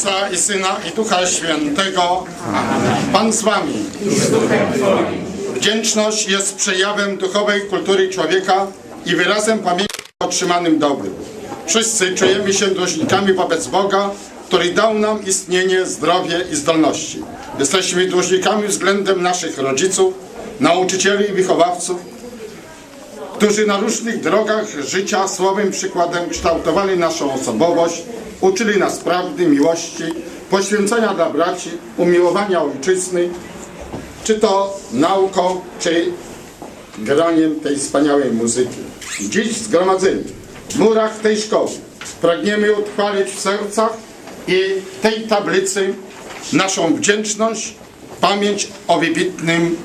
Ojca i Syna i Ducha Świętego. Pan z wami. Wdzięczność jest przejawem duchowej kultury człowieka i wyrazem pamięci o otrzymanym dobrym. Wszyscy czujemy się dłużnikami wobec Boga, który dał nam istnienie, zdrowie i zdolności. Jesteśmy dłużnikami względem naszych rodziców, nauczycieli i wychowawców, którzy na różnych drogach życia słowym przykładem kształtowali naszą osobowość, uczyli nas prawdy, miłości, poświęcenia dla braci, umiłowania ojczyzny, czy to nauką, czy graniem tej wspaniałej muzyki. Dziś zgromadzeni w murach tej szkoły pragniemy utrwalić w sercach i tej tablicy naszą wdzięczność, pamięć o wybitnym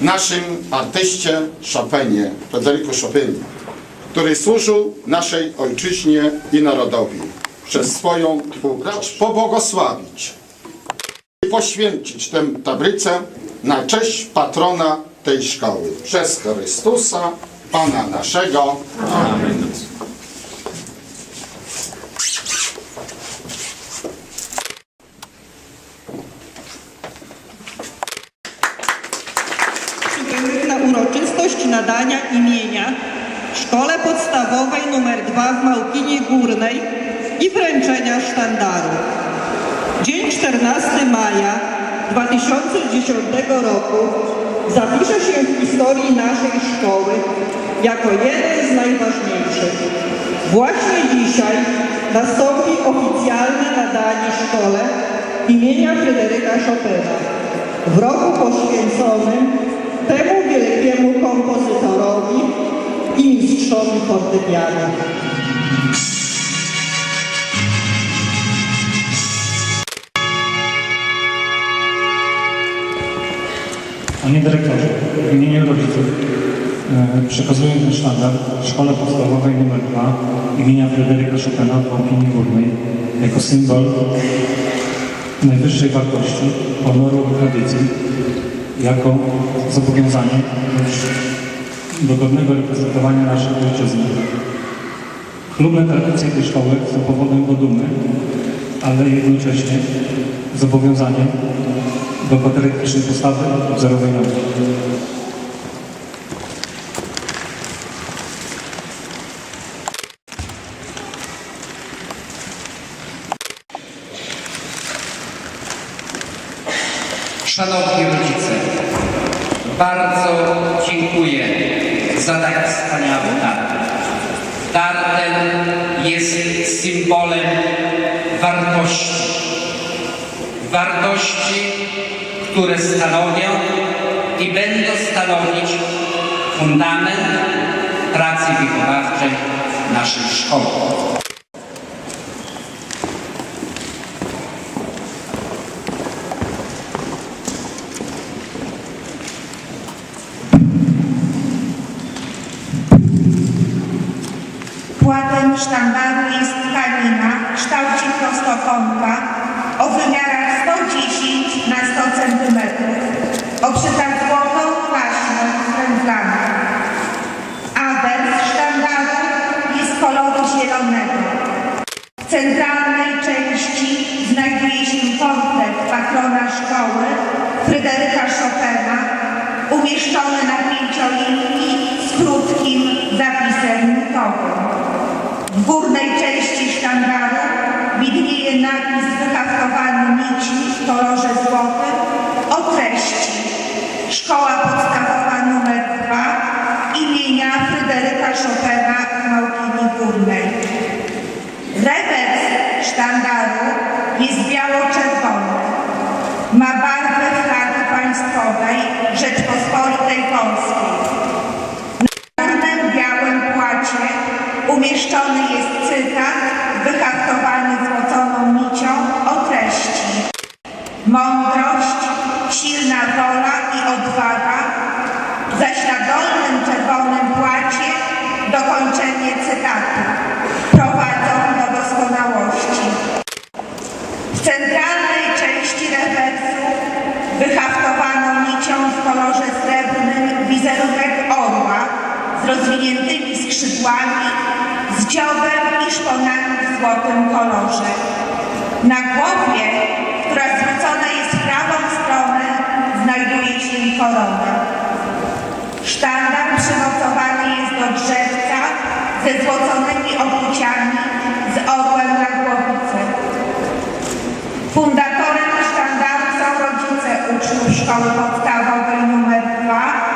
naszym artyście Chopinie, Frederiku Chopinie, który służył naszej ojczyźnie i narodowi przez swoją twórczość. Pobłogosławić i poświęcić tę tablicę na cześć patrona tej szkoły. Przez Chrystusa, Pana naszego. Przybyłych na uroczystość nadania imienia Szkole Podstawowej nr 2 w Małkinie Górnej i wręczenia sztandaru. Dzień 14 maja 2010 roku zapisze się w historii naszej szkoły jako jeden z najważniejszych. Właśnie dzisiaj nastąpi oficjalne nadanie szkole imienia Fryderyka Chopina w roku poświęconym temu wielkiemu kompozytorowi i mistrzowi fortepianu. Panie dyrektorze, w imieniu rodziców e, przekazuję ten sztandar Szkole Podstawowej nr 2 imienia Fryderyka Chopina w Małkinie Górnej jako symbol najwyższej wartości, honoru i tradycji, jako zobowiązanie do godnego reprezentowania naszej ojczyzny. Chlubne tradycje tej szkoły są powodem do dumy, ale jednocześnie zobowiązaniem do patriotycznej postawy wzorowej nauki. Szanowni rodzice, bardzo dziękuję za tak wspaniały dar. Dar ten jest symbolem wartości. Wartości, które stanowią i będą stanowić fundament pracy wychowawczej naszej szkoły. Płatem sztandaru jest tkanina w kształcie prostokąta o wymiarach 110 na 100 cm, obszyta złotą taśmą wędlaną. Awers sztandaru jest koloru zielonego. W centralnej części znajduje się portret patrona szkoły Fryderyka Chopina, umieszczony na pięciolinii z krótkim zapisem nutowym. W górnej części sztandaru widnieje napis wyhaftowany nici w kolorze złotym o treści Szkoła Podstawowa nr 2 imienia Fryderyka Chopina w Małkinie Górnej. Rewers sztandaru jest biało-czerwony. Ma barwę Mądrość, silna wola i odwaga, zaś na dolnym czerwonym płacie dokończenie cytatu prowadzą do doskonałości. W centralnej części rewersu wyhaftowano nicią w kolorze srebrnym wizerunek orła z rozwiniętymi skrzydłami, z dziobem i szponami w złotym kolorze. Na głowie, się korona. Sztandar przymocowany jest do drzewca ze złoconymi okuciami z orłem na głowicy. Fundatorem sztandaru są rodzice uczniów Szkoły Podstawowej nr 2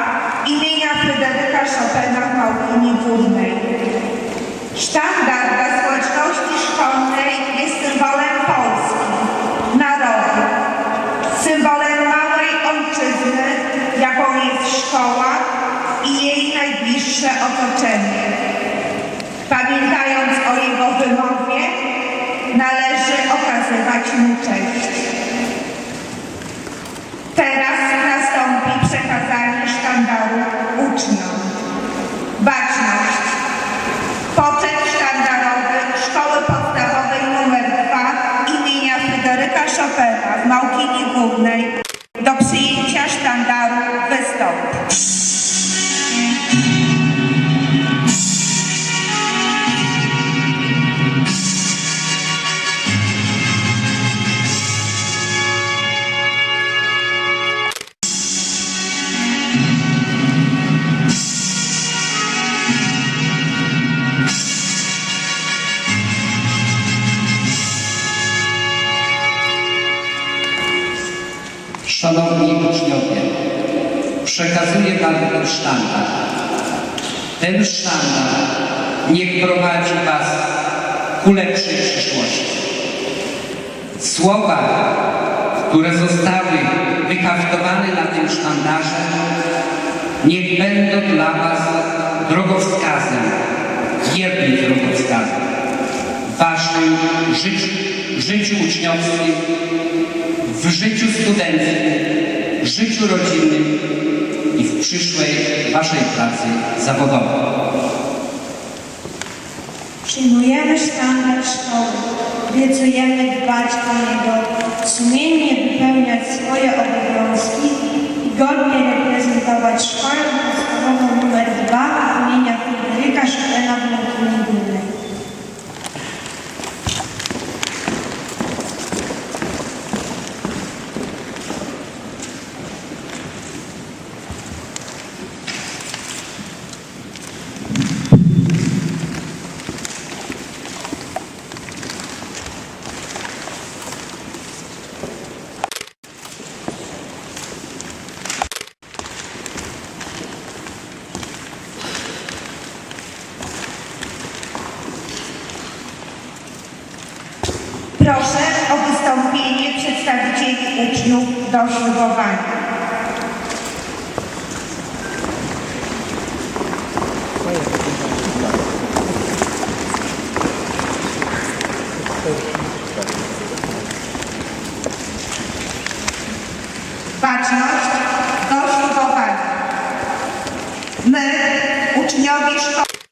imienia Fryderyka Chopina w Małkini Górnej. Sztandar dla społeczności szkolnej jest symbolem Polski, narodu, symbolem małej ojczyzny, jaką jest szkoła i jej najbliższe otoczenie. Pamiętając o jego wymowie, należy okazywać Teraz nastąpi przekazanie sztandaru uczniom. Baczność. Poczet sztandarowy Szkoły Podstawowej nr 2 imienia Fryderyka Chopina w Małkini Głównej Wam ten sztandar. Ten sztandar niech prowadzi Was ku lepszej przyszłości. Słowa, które zostały wyhaftowane na tym sztandarze, niech będą dla Was drogowskazem, wiernym drogowskazem w Waszym życiu, życiu uczniowskim, w życiu studenckim, życiu rodzinnym i w przyszłej Waszej pracy zawodowej. Przyjmujemy standard szkoły, obiecujemy dbać o niego, sumiennie wypełniać swoje obowiązki i godnie reprezentować szkołę podstawową nr 2 imienia Fryderyka Chopina w Małkinie Górnej. Proszę o wystąpienie przedstawicieli uczniów do ślubowania. Baczność do ślubowania. My, uczniowie szkoły